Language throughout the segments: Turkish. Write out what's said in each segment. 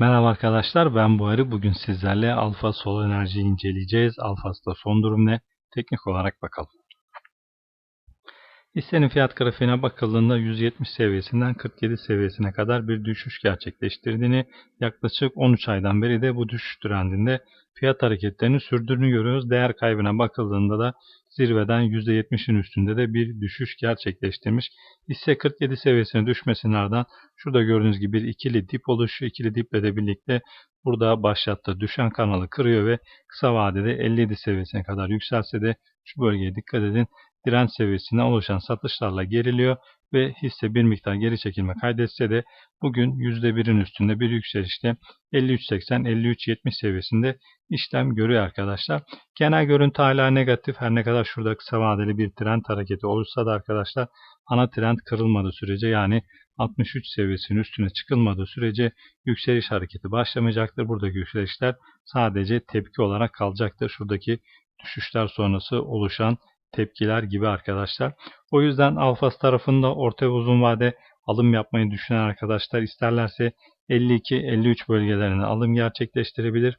Merhaba arkadaşlar ben Buhari. Bugün sizlerle Alfa Sol Enerji'yi inceleyeceğiz. Alfas'ta son durum ne? Teknik olarak bakalım. Hissenin fiyat grafiğine bakıldığında 170 seviyesinden 47 seviyesine kadar bir düşüş gerçekleştirdiğini, yaklaşık 13 aydan beri de bu düşüş trendinde fiyat hareketlerini sürdürdüğünü görüyoruz. Değer kaybına bakıldığında da zirveden %70'in üstünde de bir düşüş gerçekleştirmiş. Hisse 47 seviyesine düşmesinin ardından şurada gördüğünüz gibi bir ikili dip oluşuyor. İkili diple de birlikte burada başlattı. Düşen kanalı kırıyor ve kısa vadede 57 seviyesine kadar yükselse de şu bölgeye dikkat edin direnç seviyesine oluşan satışlarla geriliyor ve hisse bir miktar geri çekilme kaydetse de bugün %1'in üstünde bir yükselişte 53.80-53.70 seviyesinde işlem görüyor arkadaşlar. Genel görüntü hala negatif. Her ne kadar şurada kısa vadeli bir trend hareketi olursa da arkadaşlar ana trend kırılmadığı sürece yani 63 seviyesinin üstüne çıkılmadığı sürece yükseliş hareketi başlamayacaktır. Buradaki yükselişler sadece tepki olarak kalacaktır. Şuradaki düşüşler sonrası oluşan tepkiler gibi arkadaşlar. O yüzden Alfas tarafında orta ve uzun vade alım yapmayı düşünen arkadaşlar isterlerse 52-53 bölgelerine alım gerçekleştirebilir.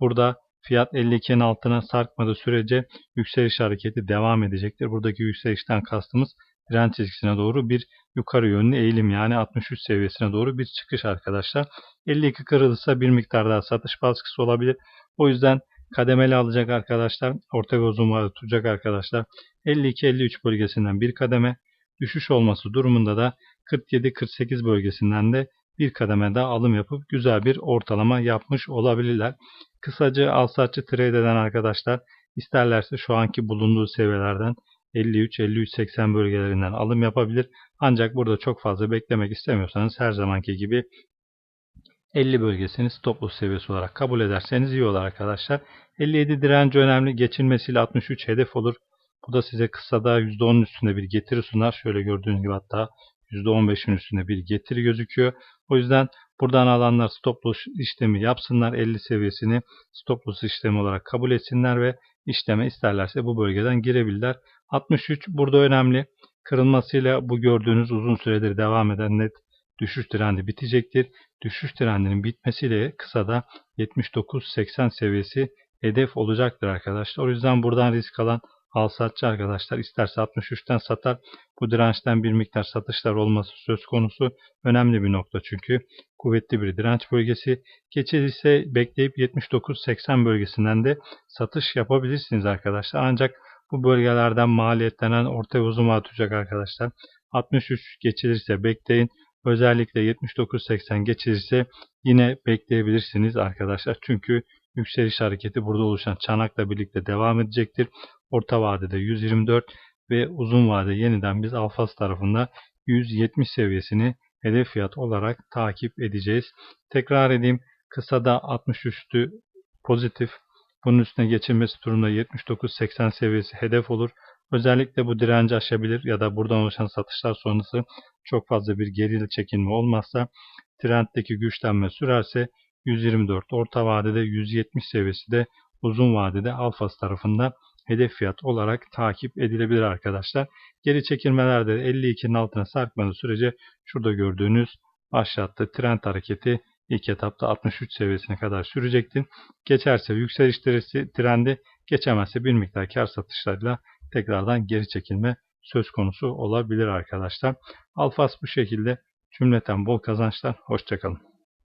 Burada fiyat 52'nin altına sarkmadığı sürece yükseliş hareketi devam edecektir. Buradaki yükselişten kastımız direnç çizgisine doğru bir yukarı yönlü eğilim yani 63 seviyesine doğru bir çıkış arkadaşlar. 52 kırılırsa bir miktar daha satış baskısı olabilir. O yüzden kademeli alacak arkadaşlar, orta ve uzun vadede tutacak arkadaşlar 52-53 bölgesinden bir kademe, düşüş olması durumunda da 47-48 bölgesinden de bir kademe daha alım yapıp güzel bir ortalama yapmış olabilirler. Kısaca alsatçı trade eden arkadaşlar isterlerse şu anki bulunduğu seviyelerden 53-53-80 bölgelerinden alım yapabilir. Ancak burada çok fazla beklemek istemiyorsanız her zamanki gibi 50 bölgesini stop loss seviyesi olarak kabul ederseniz iyi olur arkadaşlar. 57 direnci önemli. Geçilmesiyle 63 hedef olur. Bu da size kısada %10'un üstünde bir getiri sunar. Şöyle gördüğünüz gibi hatta %15'in üstünde bir getiri gözüküyor. O yüzden buradan alanlar stop loss işlemi yapsınlar. 50 seviyesini stop loss işlemi olarak kabul etsinler ve işleme isterlerse bu bölgeden girebilirler. 63 burada önemli. Kırılmasıyla bu gördüğünüz uzun süredir devam eden net düşüş trendi bitecektir. Düşüş trendinin bitmesiyle kısada 79-80 seviyesi hedef olacaktır arkadaşlar. O yüzden buradan risk alan al satçı arkadaşlar isterse 63'ten satar. Bu dirençten bir miktar satışlar olması söz konusu. Önemli bir nokta çünkü kuvvetli bir direnç bölgesi. Geçici ise bekleyip 79-80 bölgesinden de satış yapabilirsiniz arkadaşlar. Ancak bu bölgelerden maliyetlenen orta uzun vadeli arkadaşlar. 63 geçilirse bekleyin. Özellikle 79-80 geçilirse yine bekleyebilirsiniz arkadaşlar. Çünkü yükseliş hareketi burada oluşan çanakla birlikte devam edecektir. Orta vadede 124 ve uzun vade yeniden biz Alfas tarafında 170 seviyesini hedef fiyat olarak takip edeceğiz. Tekrar edeyim. Kısada 63'tü pozitif. Bunun üstüne geçilmesi durumunda 79-80 seviyesi hedef olur. Özellikle bu direnci aşabilir ya da buradan oluşan satışlar sonrası çok fazla bir geri çekilme olmazsa trenddeki güçlenme sürerse 124 orta vadede 170 seviyesi de uzun vadede Alfas tarafında hedef fiyat olarak takip edilebilir arkadaşlar. Geri çekilmelerde 52'nin altına sarkmadığı sürece şurada gördüğünüz başlattığı trend hareketi ilk etapta 63 seviyesine kadar sürecektir. Geçerse yükseliş trendi geçemezse bir miktar kar satışlarıyla tekrardan geri çekilme söz konusu olabilir arkadaşlar. Alfas bu şekilde cümleten bol kazançlar. Hoşçakalın.